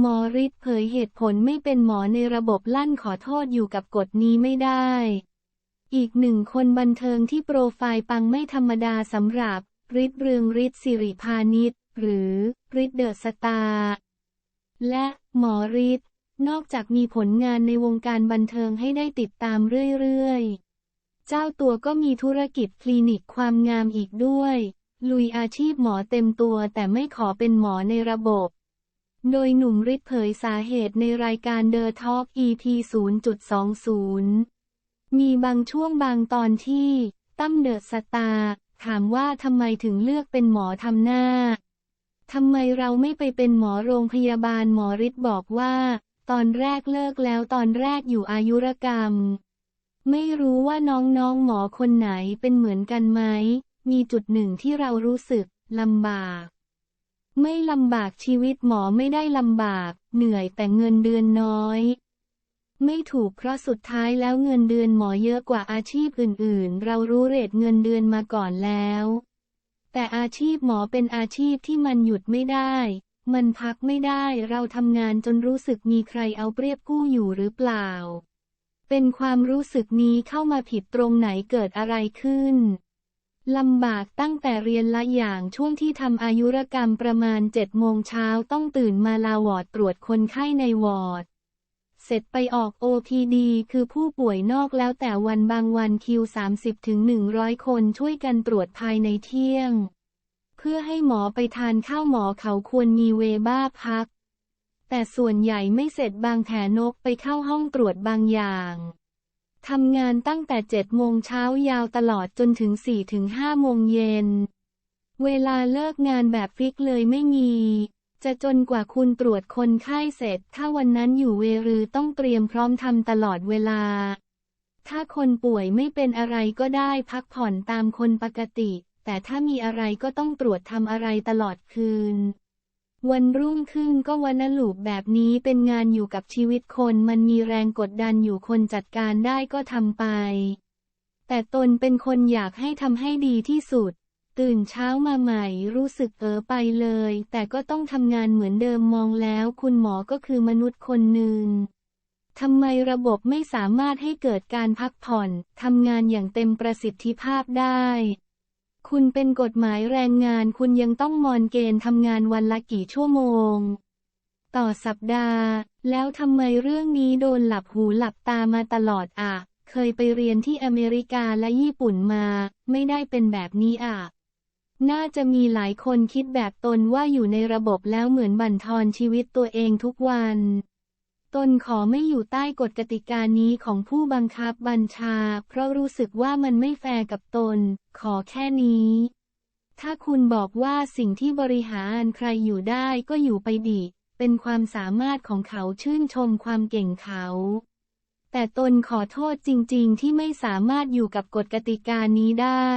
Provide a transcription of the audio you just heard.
หมอฤทธิ์เผยเหตุผลไม่เป็นหมอในระบบลั่นขอโทษอยู่กับกฎนี้ไม่ได้ อีกหนึ่งคนบันเทิงที่โปรไฟล์ปังไม่ธรรมดาสำหรับฤทธิ์เรืองฤทธิ์สิริพานิชหรือฤทธิ์เดอะสตาร์และหมอฤทธิ์นอกจากมีผลงานในวงการบันเทิงให้ได้ติดตามเรื่อยๆ เจ้าตัวก็มีธุรกิจคลินิกความงามอีกด้วย ลุยอาชีพหมอเต็มตัวแต่ไม่ขอเป็นหมอในระบบ โดยหนุ่มฤทธิ์เผยสาเหตุในรายการ The Talk EP 0.20 มีบางช่วงบางตอนที่ ตั้มเดอะสตาร์ถามว่าทำไมถึงเลือกเป็นหมอทำหน้า ทำไมเราไม่ไปเป็นหมอโรงพยาบาลหมอฤทธิ์บอกว่า ตอนแรกเลิกแล้วตอนแรกอยู่อายุรกรรม ไม่รู้ว่าน้องๆหมอคนไหนเป็นเหมือนกันไหม มีจุดหนึ่งที่เรารู้สึกลำบาก ไม่ลำบากชีวิตหมอไม่ได้ลำบาก เหนื่อยแต่เงินเดือนน้อย ไม่ถูกเพราะสุดท้ายแล้วเงินเดือนหมอเยอะกว่าอาชีพอื่นๆ เรารู้เรทเงินเดือนมาก่อนแล้ว แต่อาชีพหมอเป็นอาชีพที่มันหยุดไม่ได้ มันพักไม่ได้เราทำงานจนรู้สึกมีใครเอาเปรียบกู้อยู่หรือเปล่า เป็นความรู้สึกนี้เข้ามาผิดตรงไหนเกิดอะไรขึ้น ลำบากตั้งแต่เรียนละอย่างช่วงที่ทำอายุรกรรมประมาณเจ็ดโมงเช้าต้องตื่นมาลาวอร์ดตรวจคนไข้ในวอร์ด เสร็จไปออก OPD คือผู้ป่วยนอกแล้วแต่วันบางวันคิว 30-100 คนช่วยกันตรวจภายในเที่ยง เพื่อให้หมอไปทานข้าวหมอเขาควรมีเวบ้าพัก แต่ส่วนใหญ่ไม่เสร็จบางแถนกไปเข้าห้องตรวจบางอย่าง ทำงานตั้งแต่ 7 โมงเช้ายาวตลอดจนถึง 4-5 โมงเย็น เวลาเลิกงานแบบฟิกเลยไม่มี จะจนกว่าคุณตรวจคนไข้เสร็จ ถ้าวันนั้นอยู่เวรือต้องเตรียมพร้อมทำตลอดเวลา ถ้าคนป่วยไม่เป็นอะไรก็ได้พักผ่อนตามคนปกติ แต่ถ้ามีอะไรก็ต้องตรวจทำอะไรตลอดคืน วันรุ่งขึ้นก็วันลูปแบบนี้เป็นงานอยู่กับชีวิตคนมันมีแรงกดดันอยู่คนจัดการได้ก็ทำไป แต่ตนเป็นคนอยากให้ทำให้ดีที่สุด ตื่นเช้ามาใหม่รู้สึกเออไปเลย แต่ก็ต้องทำงานเหมือนเดิมมองแล้ว คุณหมอก็คือมนุษย์คนหนึ่งทำไมระบบไม่สามารถให้เกิดการพักผ่อนทำงานอย่างเต็มประสิทธิภาพได้ คุณเป็นกฎหมายแรงงานคุณยังต้องมอนเกณฑ์ทำงานวันละกี่ชั่วโมง ต่อสัปดาห์ แล้วทำไมเรื่องนี้โดนหลับหูหลับตามาตลอดอะ เคยไปเรียนที่อเมริกาและญี่ปุ่นมา ไม่ได้เป็นแบบนี้อะ น่าจะมีหลายคนคิดแบบตนว่าอยู่ในระบบแล้วเหมือนบั่นทอนชีวิตตัวเองทุกวัน ตนขอไม่อยู่ใต้กฎกติกานี้ของผู้บังคับบัญชา เพราะรู้สึกว่ามันไม่แฟร์กับตน ขอแค่นี้ ถ้าคุณบอกว่าสิ่งที่บริหารใครอยู่ได้ก็อยู่ไปดิเป็นความสามารถของเขาชื่นชมความเก่งเขา แต่ตนขอโทษจริง ๆ ที่ไม่สามารถอยู่กับกฎกติกานี้ได้